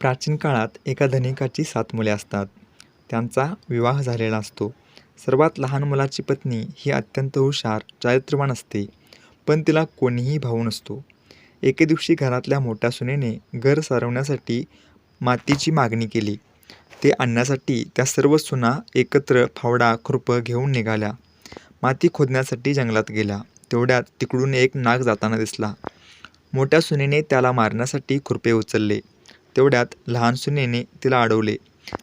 प्राचीन काळात एका धनिकाची सात मुले असतात. त्यांचा विवाह झालेला असतो. सर्वात लहान मुलाची पत्नी ही अत्यंत हुशार, चारित्र्यवान असते. पण तिला कोणीही भाऊ नसतो. एके दिवशी घरातल्या मोठ्या सुनेने घर सारवण्यासाठी मातीची मागणी केली. ते आणण्यासाठी त्या सर्व सुना एकत्र फावडा, खुरपं घेऊन निघाल्या. माती खोदण्यासाठी जंगलात गेल्या. तेवढ्यात तिकडून एक नाग जाताना दिसला. मोठ्या सुनेने त्याला मारण्यासाठी खुरपे उचलले. तेवढ्यात लहान सुनेने तिला अडवले.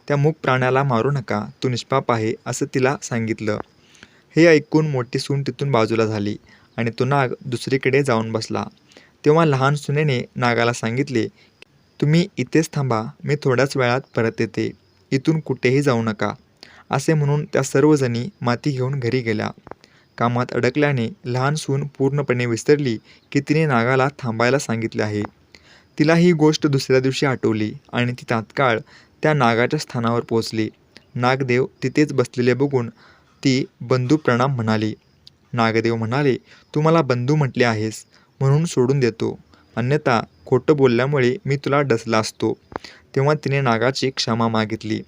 त्या मूक प्राण्याला मारू नका, तो निष्पाप आहे, असं तिला सांगितलं. हे ऐकून मोठी सून तिथून बाजूला झाली आणि तो नाग दुसरीकडे जाऊन बसला. तेव्हा लहान सुनेने नागाला सांगितले, तुम्ही इथेच थांबा, मी थोड्याच वेळात परत येते. इथून कुठेही जाऊ नका. असे म्हणून त्या सर्वजणी माती घेऊन घरी गेल्या. कामात अडकल्याने लहान सून पूर्णपणे विसरली की तिने नागाला थांबायला सांगितले आहे. तिला ही गोष्ट दुसऱ्या दिवशी आठवली आणि ती तात्काळ त्या नागाच्या स्थानावर पोचली नागदेव तिथेच बसलेले बघून ती बंधू प्रणाम म्हणाली. नागदेव म्हणाले, तू मला बंधू म्हटले आहेस म्हणून सोडून देतो, अन्यथा खोटं बोलल्यामुळे मी तुला डसला असतो. तेव्हा तिने नागाची क्षमा मागितली.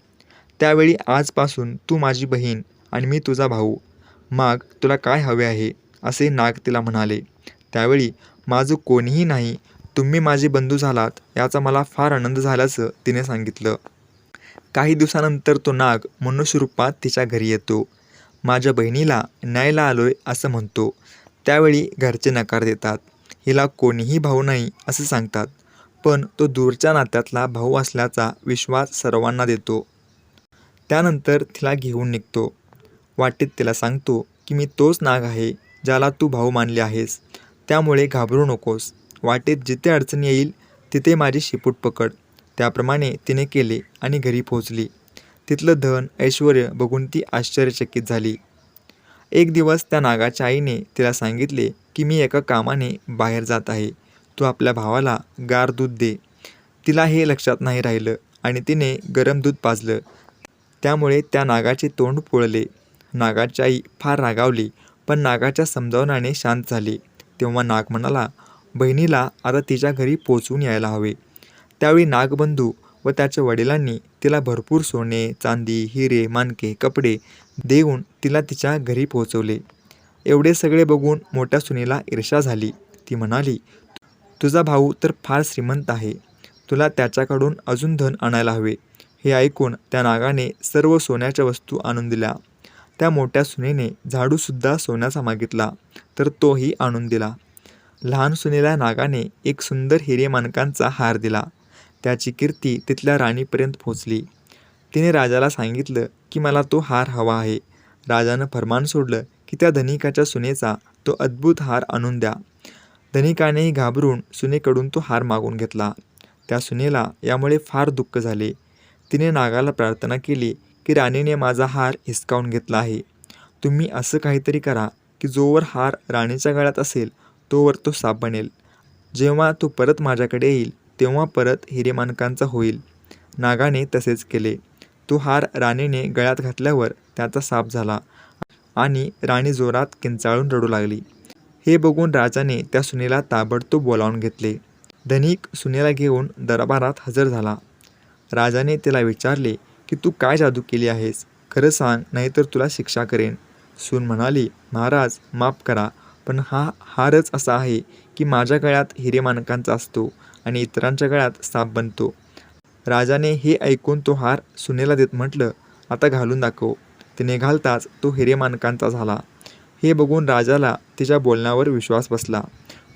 त्यावेळी आजपासून तू माझी बहीण आणि मी तुझा भाऊ. माग तुला काय हवे आहे, असे नाग तिला म्हणाले. त्यावेळी माझं कोणीही नाही, तुम्ही माझे बंधू झालात याचा मला फार आनंद झाल्याचं तिने सांगितलं. काही दिवसानंतर तो नाग मनुष्यरूपात तिच्या घरी येतो. माझ्या बहिणीला न्यायला आलोय असं म्हणतो. त्यावेळी घरचे नकार देतात. हिला कोणीही भाऊ नाही असं सांगतात. पण तो दूरच्या नात्यातला भाऊ असल्याचा विश्वास सर्वांना देतो. त्यानंतर तिला घेऊन निघतो. वाटेत तिला सांगतो की मी तोच नाग आहे ज्याला तू भाऊ मानले आहेस. त्यामुळे घाबरू नकोस. वाटेत जिथे अडचण येईल तिथे माझी शेपूट पकड. त्याप्रमाणे तिने केले आणि घरी पोहोचली. तिथलं धन, ऐश्वर्य बघून ती आश्चर्यचकित झाली. एक दिवस त्या नागाच्या आईने तिला सांगितले की मी एका कामाने बाहेर जात आहे. तू आपल्या भावाला गार दूध दे. तिला हे लक्षात नाही राहिलं आणि तिने गरम दूध पाजलं. त्यामुळे त्या नागाचे तोंड पोळले. नागाची आई फार रागावली पण नागाच्या समजावण्याने शांत झाली. तेव्हा नाग म्हणाला, बहिणीला आता तिच्या घरी पोचून यायला हवे. त्यावेळी नागबंधू व त्याच्या वडिलांनी तिला भरपूर सोने, चांदी, हिरे, माणके, कपडे देऊन तिला तिच्या घरी पोहोचवले. एवढे सगळे बघून मोठ्या सुनेला ईर्षा झाली. ती म्हणाली, तुझा भाऊ तर फार श्रीमंत आहे. तुला त्याच्याकडून अजून धन आणायला हवे. हे ऐकून त्या नागाने सर्व सोन्याच्या वस्तू आणून दिल्या. त्या मोठ्या सुनेने झाडूसुद्धा सोन्याचा मागितला तर तोही आणून दिला. लहान सुनेला नागाने एक सुंदर हिरेमानकांचा हार दिला. त्याची कीर्ती तिथल्या राणीपर्यंत पोहोचली. तिने राजाला सांगितलं की मला तो हार हवा आहे. राजानं फरमान सोडलं की त्या धनिकाच्या सुनेचा तो अद्भुत हार आणून द्या. धनिकानेही घाबरून सुनेकडून तो हार मागून घेतला. त्या सुनेला यामुळे फार दुःख झाले. तिने नागाला प्रार्थना केली की राणीने माझा हार हिसकावून घेतला आहे. तुम्ही असं काहीतरी करा की जोवर हार राणीच्या गळ्यात असेल तोवर तो साप बनेल. जेव्हा तो परत माझ्याकडे येईल तेव्हा परत हिरेमानकांचा होईल. नागाने तसेच केले. तो हार राणीने गळ्यात घातल्यावर त्याचा साप झाला आणि राणी जोरात किंचाळून रडू लागली. हे बघून राजाने त्या सुनेला ताबडतोब बोलावून घेतले. धनिक सुनेला घेऊन दरबारात हजर झाला. राजाने तिला विचारले की तू काय जादू केली आहेस? खरं सांग नाहीतर तुला शिक्षा करेन. सून म्हणाली, महाराज माफ करा पण हा हारच असा आहे की माझ्या गळ्यात हिरेमानकांचा असतो आणि इतरांच्या गळ्यात साप बनतो. राजाने हे ऐकून तो हार सुनेला देत म्हटलं, आता घालून दाखव. तिने घालताच तो हिरेमानकांचा झाला. हे बघून राजाला तिच्या बोलण्यावर विश्वास बसला.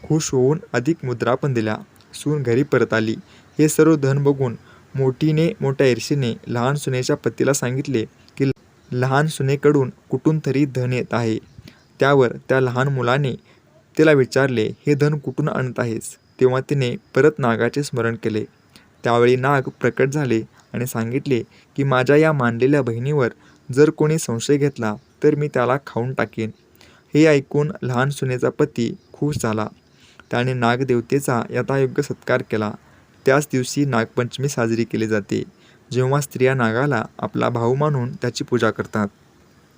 खुश होऊन अधिक मुद्रा पण दिल्या. सून घरी परत आली. हे सर्व धन बघून मोठीने मोठ्या ईर्षेने लहान सुनेच्या पतीला सांगितले की लहान सुनेकडून कुठून तरी धन येत आहे. त्यावर त्या लहान मुलाने तिला विचारले हे धन कुठून आणत आहेस? तेव्हा तिने परत नागाचे स्मरण केले. त्यावेळी नाग प्रकट झाले आणि सांगितले की माझ्या या मानलेल्या बहिणीवर जर कोणी संशय घेतला तर मी त्याला खाऊन टाकेन. हे ऐकून लहान सुनेचा पती खुश झाला. त्याने नागदेवतेचा यथायोग्य सत्कार केला. त्याच दिवशी नागपंचमी साजरी केली जाते, जेव्हा स्त्रिया नागाला आपला भाऊ मानून त्याची पूजा करतात.